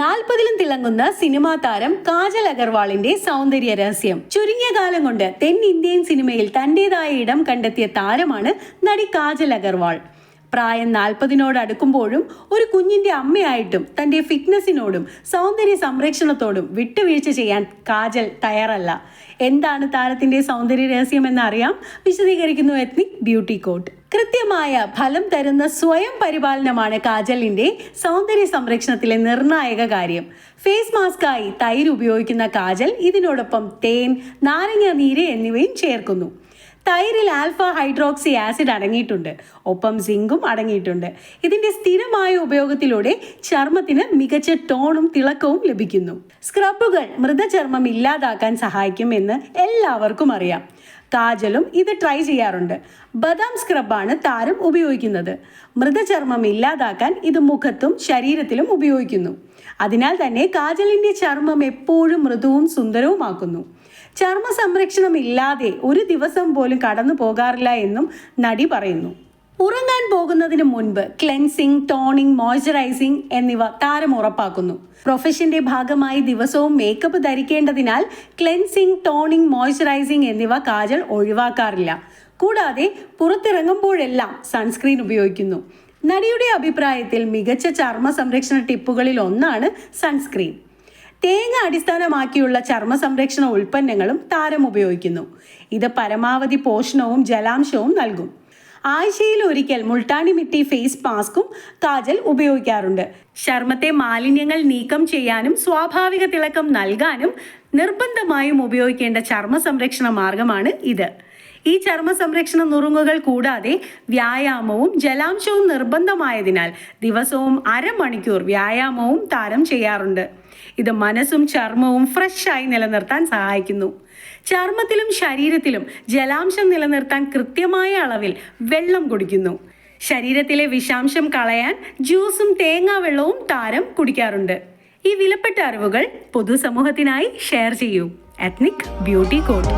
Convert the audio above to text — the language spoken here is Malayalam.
നാൽപ്പതിലും തിളങ്ങുന്ന സിനിമാ താരം കാജൽ അഗർവാളിന്റെ സൗന്ദര്യ രഹസ്യം. ചുരുങ്ങിയ കാലം കൊണ്ട് തെന്നിന്ത്യൻ സിനിമയിൽ തന്റേതായ ഇടം കണ്ടെത്തിയ താരമാണ് നടി കാജൽ അഗർവാൾ. പ്രായം നാൽപ്പതിനോട് അടുക്കുമ്പോഴും ഒരു കുഞ്ഞിന്റെ അമ്മയായിട്ടും തന്റെ ഫിറ്റ്നസിനോടും സൗന്ദര്യ സംരക്ഷണത്തോടും വിട്ടുവീഴ്ച ചെയ്യാൻ കാജൽ തയ്യാറല്ല. എന്താണ് താരത്തിന്റെ സൗന്ദര്യ രഹസ്യം എന്നറിയാം വിശദീകരിക്കുന്നു എത്നിക് ബ്യൂട്ടി കോട്ട് കൃത്യമായ ഫലം തരുന്ന സ്വയം പരിപാലനമാണ് കാജലിന്റെ സൗന്ദര്യ സംരക്ഷണത്തിലെ നിർണായക കാര്യം. ഫേസ് മാസ്കായി തൈര് ഉപയോഗിക്കുന്ന കാജൽ ഇതിനോടൊപ്പം തേൻ നാരങ്ങ നീര് എന്നിവയും ചേർക്കുന്നു. തൈരിൽ ആൽഫ ഹൈഡ്രോക്സി ആസിഡ് അടങ്ങിയിട്ടുണ്ട്. ഒപ്പം സിങ്കും അടങ്ങിയിട്ടുണ്ട്. ഇതിന്റെ സ്ഥിരമായ ഉപയോഗത്തിലൂടെ ചർമ്മത്തിന് മികച്ച ടോണും തിളക്കവും ലഭിക്കുന്നു. സ്ക്രബുകൾ മൃതചർമ്മം ഇല്ലാതാക്കാൻ സഹായിക്കും എന്ന് എല്ലാവർക്കും അറിയാം. കാജലും ഇത് ട്രൈ ചെയ്യാറുണ്ട്. ബദാം സ്ക്രബാണ് താരം ഉപയോഗിക്കുന്നത്. മൃതചർമ്മം ഇല്ലാതാക്കാൻ ഇത് മുഖത്തും ശരീരത്തിലും ഉപയോഗിക്കുന്നു. അതിനാൽ തന്നെ കാജലിന്റെ ചർമ്മം എപ്പോഴും മൃദുവും സുന്ദരവുമാക്കുന്നു. ചർമ്മ സംരക്ഷണം ഇല്ലാതെ ഒരു ദിവസം പോലും കടന്നു പോകാറില്ല എന്നും നടി പറയുന്നു. ഉറങ്ങാൻ പോകുന്നതിന് മുൻപ് ക്ലെൻസിങ് ടോണിംഗ് മോയ്സ്ചറൈസിംഗ് എന്നിവ താരം ഉറപ്പാക്കുന്നു. പ്രൊഫഷന്റെ ഭാഗമായി ദിവസവും മേക്കപ്പ് ധരിക്കേണ്ടതിനാൽ ക്ലെൻസിങ് ടോണിംഗ് മോയ്സ്ചറൈസിംഗ് എന്നിവ കാജൽ ഒഴിവാക്കാറില്ല. കൂടാതെ പുറത്തിറങ്ങുമ്പോഴെല്ലാം സൺസ്ക്രീൻ ഉപയോഗിക്കുന്നു. നടിയുടെ അഭിപ്രായത്തിൽ മികച്ച ചർമ്മ സംരക്ഷണ ടിപ്പുകളിൽ ഒന്നാണ് സൺസ്ക്രീൻ. തേങ്ങ അടിസ്ഥാനമാക്കിയുള്ള ചർമ്മ സംരക്ഷണ ഉൽപ്പന്നങ്ങളും താരം ഉപയോഗിക്കുന്നു. ഇത് പരമാവധി പോഷണവും ജലാംശവും നൽകും. ആഴ്ചയിൽ ഒരിക്കൽ മുൾട്ടാണി മിട്ടി ഫേസ് മാസ്കും കാജൽ ഉപയോഗിക്കാറുണ്ട്. ചർമ്മത്തെ മാലിന്യങ്ങൾ നീക്കം ചെയ്യാനും സ്വാഭാവിക തിളക്കം നൽകാനും നിർബന്ധമായും ഉപയോഗിക്കേണ്ട ചർമ്മ സംരക്ഷണ മാർഗമാണ് ഇത്. ഈ ചർമ്മ സംരക്ഷണ നുറുങ്ങുകൾ കൂടാതെ വ്യായാമവും ജലാംശവും നിർബന്ധമായതിനാൽ ദിവസവും അരമണിക്കൂർ വ്യായാമവും താരം ചെയ്യാറുണ്ട്. ഇത് മനസ്സും ചർമ്മവും ഫ്രഷായി നിലനിർത്താൻ സഹായിക്കുന്നു. ചർമ്മത്തിലും ശരീരത്തിലും ജലാംശം നിലനിർത്താൻ കൃത്യമായ അളവിൽ വെള്ളം കുടിക്കുന്നു. ശരീരത്തിലെ വിഷാംശം കളയാൻ ജ്യൂസും തേങ്ങാവെള്ളവും താരം കുടിക്കാറുണ്ട്. ഈ വിലപ്പെട്ട അറിവുകൾ പൊതുസമൂഹത്തിനായി ഷെയർ ചെയ്യൂ. Ethnic beauty code